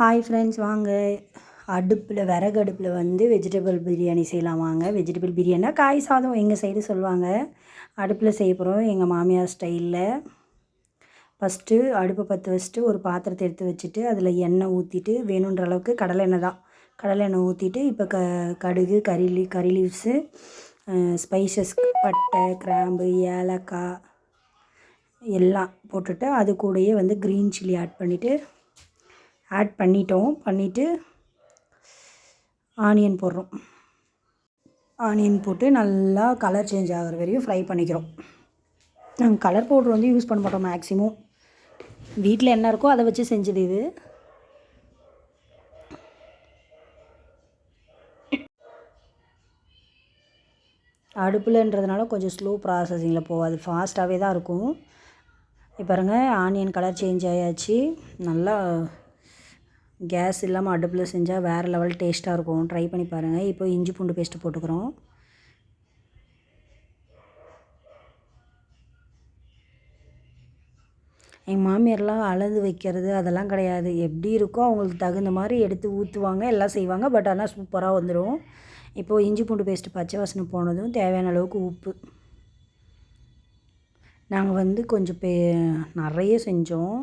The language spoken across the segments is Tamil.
ஹாய் ஃப்ரெண்ட்ஸ் வாங்க. அடுப்பில் விறகு அடுப்பில் வந்து வெஜிடபிள் பிரியாணி செய்யலாம். வாங்க. வெஜிடபிள் பிரியாணினா காய் சாதம் எங்கள் சைடு சொல்லுவாங்க. அடுப்பில் செய்ய போகிறோம் எங்கள் மாமியார் ஸ்டைலில் ஃபஸ்ட்டு அடுப்பை பற்ற வச்சுட்டு ஒரு பாத்திரத்தை எடுத்து வச்சுட்டு அதில் எண்ணெய் ஊற்றிட்டு வேணுன்ற அளவுக்கு கடலை எண்ணெய் தான். கடலை எண்ணெய் ஊற்றிட்டு இப்போ க கடுகு கறி கறி லீவ்ஸு ஸ்பைசஸ் பட்டை கிராம்பு ஏலக்காய் எல்லாம் போட்டுட்டு அது கூடயே வந்து க்ரீன் சில்லி ஆட் பண்ணிவிட்டு ஆட் பண்ணிட்டோம். பண்ணிவிட்டு ஆனியன் போடுறோம். ஆனியன் போட்டு நல்லா கலர் சேஞ்ச் ஆகிற வரையும் ஃப்ரை பண்ணிக்கிறோம். நாங்கள் கலர் பவுட்ரு வந்து யூஸ் பண்ண மாட்டோம் மேக்ஸிமம் வீட்டில் என்ன இருக்கோ அதை வச்சு செஞ்சது இது. அடுப்புலன்றதுனால கொஞ்சம் ஸ்லோ ப்ராசஸிங்கில் போகாது. ஃபாஸ்ட்டாகவே தான் இருக்கும். இப்போ பாருங்கள் ஆனியன் கலர் சேஞ்ச் ஆயாச்சு. நல்லா கேஸ் இல்லாமல் அடுப்பில் செஞ்சால் வேறு லெவல் டேஸ்ட்டாக இருக்கும். ட்ரை பண்ணி பாருங்கள் இப்போ இஞ்சி பூண்டு பேஸ்ட்டு போட்டுக்கிறோம். எங்கள் மாமியார்லாம் அளந்து வைக்கிறது அதெல்லாம் கிடையாது. எப்படி இருக்கோ அவங்களுக்கு தகுந்த மாதிரி எடுத்து ஊற்றுவாங்க எல்லாம் செய்வாங்க. பட் ஆனால் சூப்பராக வந்துடும் இப்போது இஞ்சி பூண்டு பேஸ்ட்டு பச்சை வாசனை போனதும் தேவையான அளவுக்கு உப்பு. நாங்கள் வந்து கொஞ்சம் பே நிறைய செஞ்சோம்.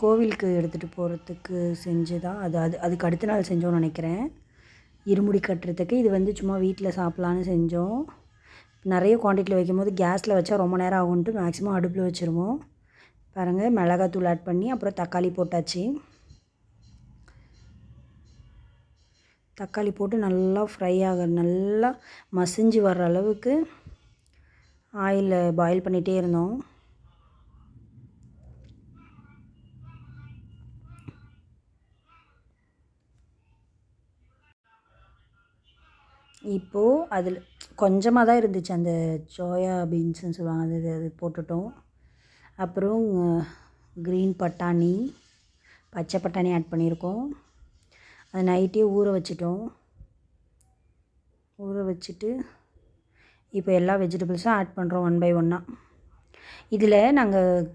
கோவிலுக்கு எடுத்துகிட்டு போகிறதுக்கு செஞ்சு தான் அது அது அதுக்கு அடுத்த நாள் செஞ்சோன்னு நினைக்கிறேன். இருமுடி கட்டுறதுக்கு இது வந்து சும்மா வீட்டில் சாப்பிட்லான்னு செஞ்சோம். நிறைய குவான்டிட்டியில் வைக்கும்போது கேஸில் வச்சா ரொம்ப நேரம் ஆகும்ன்ட்டு மேக்ஸிமம் அடுப்பில் வச்சுருவோம். பாருங்கள் மிளகாத்தூள் ஆட் பண்ணி அப்புறம் தக்காளி போட்டாச்சு. தக்காளி போட்டு நல்லா ஃப்ரை ஆக நல்லா மசிஞ்சு வர்ற அளவுக்கு ஆயிலில் பாயில் பண்ணிகிட்டே இருந்தோம். இப்போது அதில் கொஞ்சமாக தான் இருந்துச்சு. அந்த சோயா பீன்ஸுன்னு சொல்லுவாங்க. அது அது போட்டுட்டோம். அப்புறம் க்ரீன் பட்டாணி பச்சை பட்டாணி ஆட் பண்ணியிருக்கோம். அது நைட்டே ஊற வச்சிட்டோம். ஊற வச்சுட்டு இப்போ எல்லா வெஜிடபிள்ஸும் ஆட் பண்ணுறோம் ஒன் பை ஒன்னாக இதில் நாங்கள்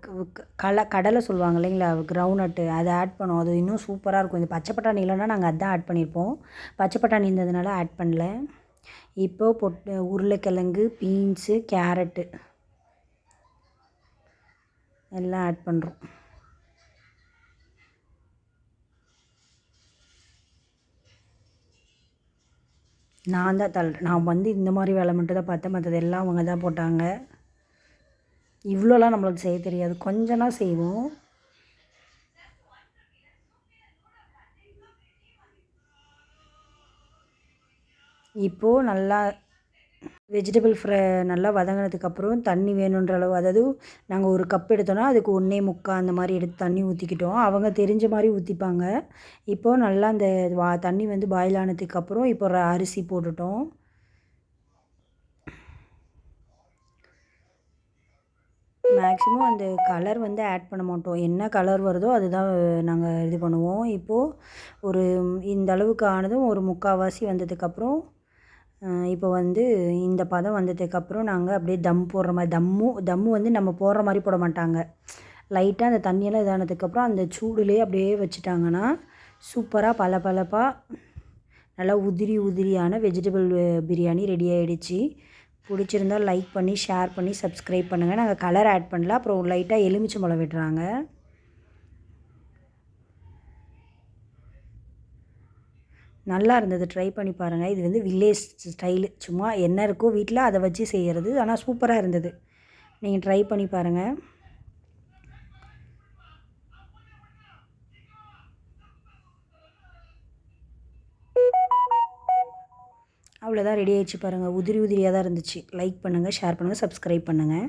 கல கடலை சொல்லுவாங்க இல்லைங்களா? கிரவுண்ட்நட்டு அதை ஆட் பண்ணோம். அது இன்னும் சூப்பராக இருக்கும். இந்த பச்சை பட்டாணி இல்லைன்னா நாங்கள் அதான் ஆட் பண்ணியிருப்போம். பச்சை பட்டாணி இருந்ததுனால ஆட் பண்ணல. இப்போது பொட் உருளைக்கிழங்கு பீன்ஸு கேரட்டு. எல்லாம் ஆட் பண்ணுறோம் நான் தான் தள்ளுறேன் நான் வந்து இந்த மாதிரி வேலை மட்டும் தான் பார்த்தேன். மற்றது எல்லாம் அவங்க தான் போட்டாங்க. இவ்வளோலாம் நம்மளுக்கு செய்ய தெரியாது. கொஞ்சம்னா செய்வோம். இப்போது நல்லா வெஜிடபிள் ஃப்ரை நல்லா வதங்கினதுக்கப்புறம் தண்ணி வேணுன்ற அளவு அதாவது நாங்கள் ஒரு கப் எடுத்தோன்னா அதுக்கு ஒன்றே முக்கால் அந்த மாதிரி எடுத்து தண்ணி ஊற்றிக்கிட்டோம் அவங்க தெரிஞ்ச மாதிரி ஊற்றிப்பாங்க இப்போது நல்லா அந்த வா தண்ணி வந்து பாயில் ஆனதுக்கப்புறம் இப்போ அரிசி போட்டுட்டோம். மேக்ஸிமம் அந்த கலர் வந்து ஆட் பண்ண மாட்டோம். என்ன கலர் வருதோ அதுதான் நாங்கள் இது பண்ணுவோம். இப்போது ஒரு இந்த அளவுக்கு ஆனதும் ஒரு முக்கால்வாசி வந்ததுக்கப்புறம் இப்போ வந்து இந்த பதம் வந்ததுக்கப்புறம் நாங்கள் அப்படியே தம் போடுற மாதிரி தம்மு தம்மு வந்து நம்ம போடுற மாதிரி போட மாட்டாங்க. லைட்டாக அந்த தண்ணியெல்லாம் இதானதுக்கப்புறம் அந்த சூடுலேயே அப்படியே வச்சுட்டாங்கன்னா சூப்பராக பல பலப்பாக நல்லா உதிரி உதிரியான வெஜிடபிள் பிரியாணி ரெடி ஆகிடுச்சு பிடிச்சிருந்தால் லைக் பண்ணி ஷேர் பண்ணி சப்ஸ்கிரைப் பண்ணுங்கள் நாங்கள் கலர் ஆட் பண்ணல அப்புறம் லைட்டாக எலுமிச்சம்பழம் விடுறாங்க நல்லா இருந்தது. ட்ரை பண்ணி பாருங்கள் இது வந்து வில்லேஜ் ஸ்டைலு சும்மா என்ன இருக்கோ வீட்டில் அதை வச்சு செய்கிறது ஆனால் சூப்பராக இருந்தது. நீங்கள் ட்ரை பண்ணி பாருங்கள் அவ்வளோதான் ரெடி ஆகிடுச்சு பாருங்கள் உதிரி உதிரியாக தான் இருந்துச்சு. லைக் பண்ணுங்கள் ஷேர் பண்ணுங்கள் சப்ஸ்கிரைப் பண்ணுங்கள்